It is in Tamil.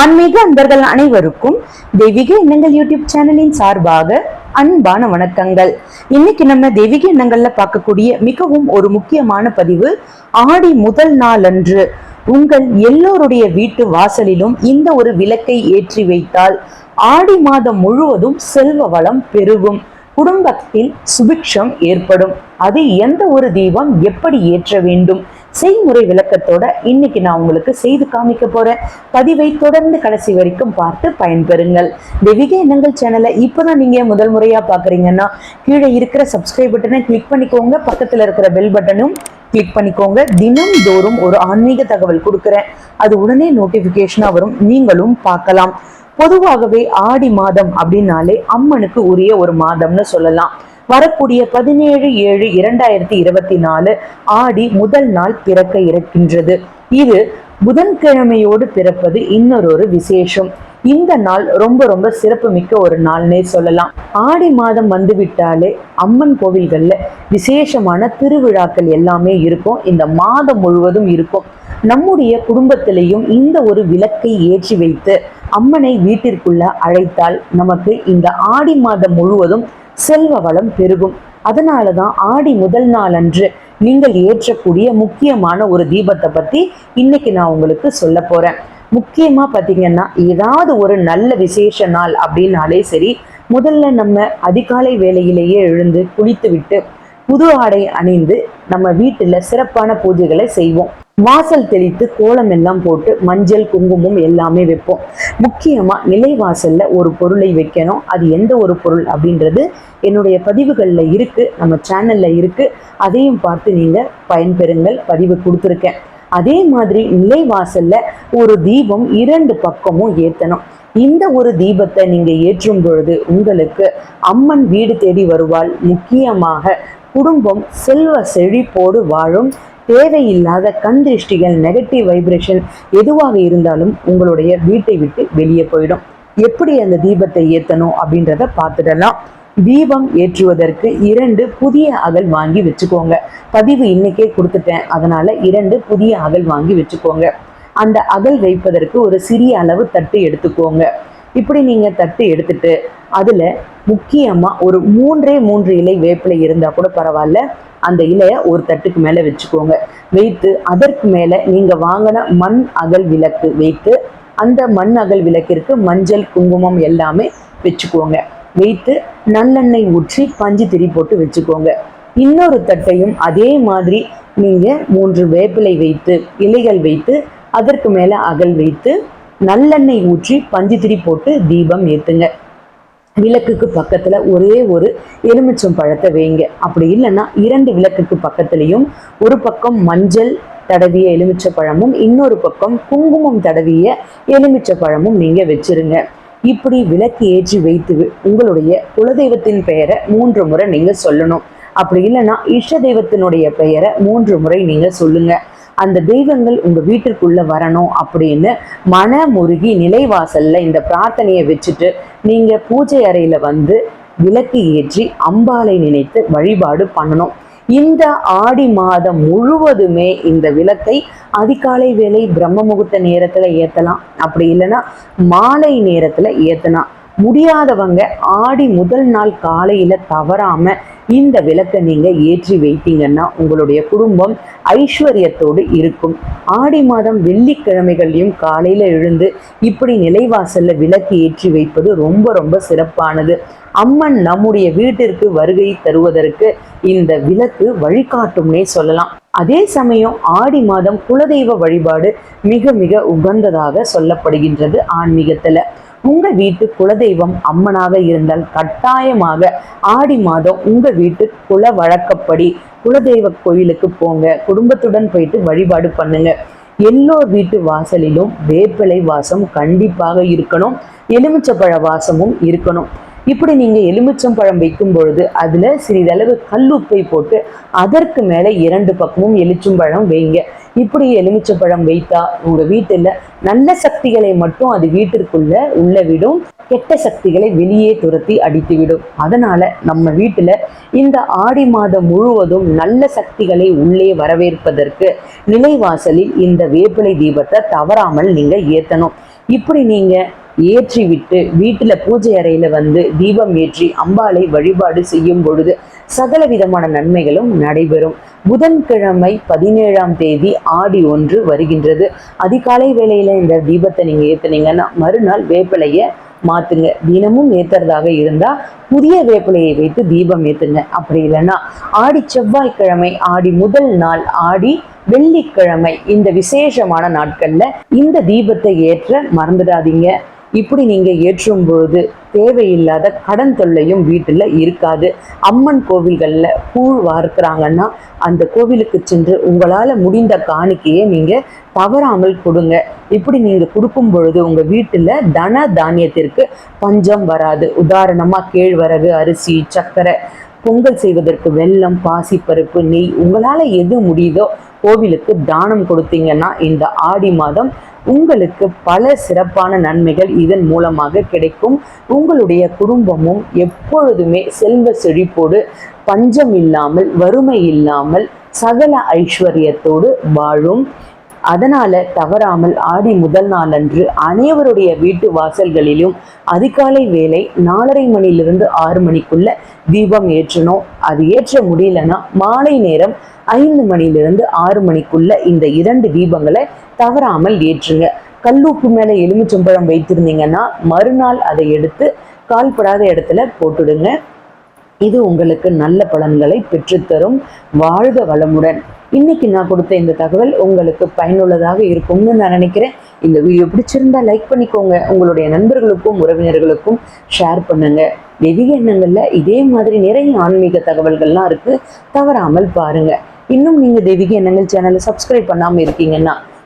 ஆன்மீக அன்பர்கள் அனைவருக்கும் தெய்வீக எண்ணங்கள் யூடியூப் சேனலின் சார்பாக அன்பான வணக்கங்கள். இன்னைக்கு நம்ம தெய்வீக எண்ணங்கள்ல பார்க்கக்கூடிய மிகவும் ஒரு முக்கியமான பதிவு ஆடி முதல் நாள் அன்று உங்கள் எல்லோருடைய வீட்டு வாசலிலும் இந்த ஒரு விளக்கை ஏற்றி வைத்தால் ஆடி மாதம் முழுவதும் செல்வ வளம் பெருகும். குடும்பத்தில் சுபிக்ஷம் ஏற்படும். அது எந்த ஒரு தீபம் எப்படி ஏற்ற வேண்டும்? செய்முறை விளக்கத்தோட இன்னைக்கு நான் உங்களுக்கு செய்து காமிக்க போறேன். பதிவை தொடர்ந்து கடைசி வரைக்கும் பார்த்து பயன்பெறுங்கள். தெய்வீக எண்ணங்கள் சேனலை இப்போதான் நீங்க முதல் முறையா பாக்குறீங்கன்னா கீழே இருக்கிற சப்ஸ்கிரைப் பட்டனை கிளிக் பண்ணிக்கோங்க. பக்கத்துல இருக்கிற பெல் பட்டனும் கிளிக் பண்ணிக்கோங்க. தினம் தோறும் ஒரு ஆன்மீக தகவல் கொடுக்குறேன். அது உடனே நோட்டிபிகேஷனா வரும். நீங்களும் பார்க்கலாம். பொதுவாகவே ஆடி மாதம் அப்படின்னாலே அம்மனுக்கு உரிய ஒரு மாதம்னு சொல்லலாம். வரக்கூடிய பதினேழு ஏழு இரண்டாயிரத்தி இருபத்தி நாலு ஆடி முதல் நாள் பிறக்க இருக்கின்றது. இது புதன்கிழமையோடு பிறப்பது இன்னொரு விசேஷம். இந்த நாள் ரொம்ப ரொம்ப சிறப்பு மிக்க ஒரு நாள்னே சொல்லலாம். ஆடி மாதம் வந்து விட்டாலே அம்மன் கோவில்கள்ல விசேஷமான திருவிழாக்கள் எல்லாமே இருக்கும். இந்த மாதம் முழுவதும் இருக்கும். நம்முடைய குடும்பத்திலையும் இந்த ஒரு விளக்கை ஏற்றி வைத்து அம்மனை வீட்டிற்குள்ள அழைத்தால் நமக்கு இந்த ஆடி மாதம் முழுவதும் செல்வ வளம் பெருகும். அதனால தான் ஆடி முதல் நாள் அன்று நீங்கள் ஏற்றக்கூடிய முக்கியமான ஒரு தீபத்தை பத்தி இன்னைக்கு நான் உங்களுக்கு சொல்ல போறேன். முக்கியமா பாத்தீங்கன்னா ஏதாவது ஒரு நல்ல விசேஷ நாள் அப்படின்னாலே சரி முதல்ல நம்ம அதிகாலை வேலையிலேயே எழுந்து குளித்து விட்டு புது ஆடை அணிந்து நம்ம வீட்டுல சிறப்பான பூஜைகளை செய்வோம். வாசல் தெளித்து கோலம் எல்லாம் போட்டு மஞ்சள் குங்குமம் எல்லாமே வைப்போம். முக்கியமாக நிலைவாசலில் ஒரு பொருளை வைக்கணும். அது எந்த ஒரு பொருள் அப்படின்றது என்னுடைய பதிவுகளில் இருக்கு. நம்ம சேனலில் இருக்கு. அதையும் பார்த்து நீங்கள் பயன்பெறுங்கள். பதிவு கொடுத்துருக்கேன். அதே மாதிரி நிலைவாசல்ல ஒரு தீபம் இரண்டு பக்கமும் ஏற்றணும் இந்த ஒரு தீபத்தை நீங்க ஏற்றும் பொழுது உங்களுக்கு அம்மன் வீடு தேடி வருவாள். முக்கியமாக குடும்பம் செல்வ செழிப்போடு வாழும் தேவையில்லாத கண் திருஷ்டிகள் நெகட்டிவ் வைப்ரேஷன் எதுவாக இருந்தாலும் உங்களுடைய வீட்டை விட்டு வெளியே போயிடும். எப்படி அந்த தீபத்தை ஏற்றணும் அப்படின்றத பார்த்துடலாம். தீபம் ஏற்றுவதற்கு இரண்டு புதிய அகல் வாங்கி வச்சுக்கோங்க. பதிவு இன்னைக்கே கொடுத்துட்டேன். அதனால இரண்டு புதிய அகல் வாங்கி வச்சுக்கோங்க. அந்த அகல் வைப்பதற்கு ஒரு சிறிய அளவு தட்டு எடுத்துக்கோங்க. இப்படி நீங்க தட்டு எடுத்துட்டு அதுல முக்கியமா ஒரு மூன்றே மூன்று இலை வேப்பிலை இருந்தா கூட பரவாயில்ல. அந்த இலைய ஒரு தட்டுக்கு மேல வச்சுக்கோங்க. வைத்து அதற்கு மேல நீங்க வாங்கின மண் அகல் விளக்கு வைத்து அந்த மண் அகல் விளக்கிற்கு மஞ்சள் குங்குமம் எல்லாமே வச்சுக்கோங்க. வைத்து நல்லெண்ணெய் ஊற்றி பஞ்சு திரி போட்டு வச்சுக்கோங்க. இன்னொரு தட்டையும் அதே மாதிரி நீங்க மூன்று வேப்பிலை வைத்து இலைகள் வைத்து அதற்கு மேல அகல் வைத்து நல்லெண்ணெய் ஊற்றி பஞ்சு திரி போட்டு தீபம் ஏற்றுங்க விளக்குக்கு பக்கத்துல ஒரே ஒரு எலுமிச்சம் பழத்தை வைங்க. அப்படி இல்லைன்னா இரண்டு விளக்குக்கு பக்கத்துலேயும் ஒரு பக்கம் மஞ்சள் தடவிய எலுமிச்சை பழமும் இன்னொரு பக்கம் குங்குமம் தடவிய எலுமிச்சை பழமும் நீங்க வச்சிருங்க. இப்படி விளக்கு ஏற்றி வைத்து உங்களுடைய குலதெய்வத்தின் பெயரை மூன்று முறை நீங்க சொல்லணும். அப்படி இல்லைன்னா இஷ்ட தெய்வத்தினுடைய பெயரை மூன்று முறை நீங்க சொல்லுங்க. அந்த தெய்வங்கள் உங்க வீட்டிற்குள்ள வரணும் அப்படின்னு மன முருகி நிலைவாசல்ல இந்த பிரார்த்தனையை வச்சுட்டு நீங்க பூஜை அறையில வந்து விளக்கு ஏற்றி அம்பாலை நினைத்து வழிபாடு பண்ணணும். இந்த ஆடி மாதம் முழுவதுமே இந்த விளக்கை அதிகாலை வேலை பிரம்ம முகூர்த்த நேரத்துல ஏத்தலாம். அப்படி இல்லைன்னா மாலை நேரத்துல ஏத்தலாம். முடியாதவங்க ஆடி முதல் நாள் காலையில தவறாம இந்த விளக்கை நீங்க ஏற்றி வைத்தீங்கன்னா உங்களுடைய குடும்பம் ஐஸ்வர்யத்தோடு இருக்கும். ஆடி மாதம் வெள்ளிக்கிழமைகள்லையும் காலையில எழுந்து இப்படி நிலைவாசல்ல விளக்கு ஏற்றி வைப்பது ரொம்ப ரொம்ப சிறப்பானது. அம்மன் நம்முடைய வீட்டிற்கு வருகை தருவதற்கு இந்த விளக்கு வழிகாட்டும்னே சொல்லலாம். அதே சமயம் ஆடி மாதம் குலதெய்வ வழிபாடு மிக மிக உகந்ததாக சொல்லப்படுகின்றது ஆன்மீகத்துல. உங்க வீட்டு குலதெய்வம் அம்மனாக இருந்தால் கட்டாயமாக ஆடி மாதம் உங்க வீட்டு குல வழக்கப்படி குலதெய்வ கோயிலுக்கு போங்க. குடும்பத்துடன் போயிட்டு வழிபாடு பண்ணுங்க. எல்லோர் வீட்டு வாசலிலும் வேப்பிலை வாசம் கண்டிப்பாக இருக்கணும். எலுமிச்சப்பழ வாசமும் இருக்கணும். இப்படி நீங்க எலுமிச்சம்பழம் வைக்கும் பொழுது அதுல சிறிதளவு கல்லுப்பை போட்டு அதற்கு மேல இரண்டு பக்கமும் எலுமிச்சம்பழம் வைங்க. இப்படி எலுமிச்சம்பழம் வைத்தா உங்க வீட்டுல நல்ல சக்திகளை மட்டும் அது வீட்டிற்குள்ள உள்ள விடும் கெட்ட சக்திகளை வெளியே துரத்தி அடித்து விடும் அதனால நம்ம வீட்டுல இந்த ஆடி மாதம் முழுவதும் நல்ல சக்திகளை உள்ளே வரவேற்பதற்கு நிலைவாசலில் இந்த வேப்பிலை தீபத்தை தவறாமல் நீங்க ஏத்தணும். இப்படி நீங்க ஏற்றி விட்டு வீட்டுல பூஜை அறையில வந்து தீபம் ஏற்றி அம்பாளை வழிபாடு செய்யும் பொழுது சகல விதமான நன்மைகளும் நடைபெறும். புதன்கிழமை பதினேழாம் தேதி ஆடி ஒன்று வருகின்றது. அதிகாலை வேளையில இந்த தீபத்தை நீங்க ஏத்துனீங்கன்னா மறுநாள் வேப்பிலைய மாத்துங்க. தினமும் ஏத்துறதாக இருந்தா புதிய வேப்பிலையை வைத்து தீபம் ஏத்துங்க. அப்படி இல்லைன்னா ஆடி செவ்வாய்க்கிழமை ஆடி முதல் நாள் ஆடி வெள்ளிக்கிழமை இந்த விசேஷமான நாட்கள்ல இந்த தீபத்தை ஏற்ற மறந்துடாதீங்க. இப்படி நீங்க ஏற்றும் பொழுது தேவையில்லாத கடன் தொல்லையும் வீட்டில் இருக்காது. அம்மன் கோவில்களில் கூழ் வார்க்கிறாங்கன்னா அந்த கோவிலுக்கு சென்று உங்களால் முடிந்த காணிக்கையை நீங்கள் தவறாமல் கொடுங்க. இப்படி நீங்கள் கொடுக்கும் பொழுது உங்கள் வீட்டில் தன தானியத்திற்கு பஞ்சம் வராது. உதாரணமாக கேழ்வரகு அரிசி சர்க்கரை. பொங்கல் செய்வதற்கு வெல்லம் பாசிப்பருப்பு நெய் உங்களால் எது முடியுதோ கோவிலுக்கு தானம் கொடுத்தீங்கன்னா இந்த ஆடி மாதம் உங்களுக்கு பல சிறப்பான நன்மைகள் இதன் மூலமாக கிடைக்கும். உங்களுடைய குடும்பமும் எப்பொழுதுமே செல்வ செழிப்போடு பஞ்சம் இல்லாமல் வறுமை இல்லாமல் சகல ஐஸ்வர்யத்தோடு வாழும். அதனால தவறாமல் ஆடி முதல் நாளன்று அனைவருடைய வீட்டு வாசல்களிலும் அதிகாலை வேலை நாலரை மணிலிருந்து ஆறு மணிக்குள்ள தீபம் ஏற்றணும். அது ஏற்ற முடியலன்னா மாலை நேரம் ஐந்து மணிலிருந்து ஆறு மணிக்குள்ள இந்த இரண்டு தீபங்களை தவறாமல் ஏற்றுங்க. கல்லூப்பு மேலே எலுமிச்சம்பழம் வைத்திருந்தீங்கன்னா மறுநாள் அதை எடுத்து கால்படாத இடத்துல போட்டுடுங்க. இது உங்களுக்கு நல்ல பலன்களை பெற்றுத்தரும். வாழ்க வளமுடன். இன்னைக்கு நான் கொடுத்த இந்த தகவல் உங்களுக்கு பயனுள்ளதாக இருக்கும்னு நான் நினைக்கிறேன். இந்த வீடியோ பிடிச்சிருந்தா லைக் பண்ணிக்கோங்க. உங்களுடைய நண்பர்களுக்கும் உறவினர்களுக்கும் ஷேர் பண்ணுங்க. தெய்வீக எண்ணங்களில் இதே மாதிரி நிறைய ஆன்மீக தகவல்கள்லாம் இருக்கு. தவறாமல் பாருங்க. இன்னும் நீங்கள் தெய்வீக எண்ணங்கள் சேனலை சப்ஸ்கிரைப் பண்ணாமல் இருக்கீங்கன்னா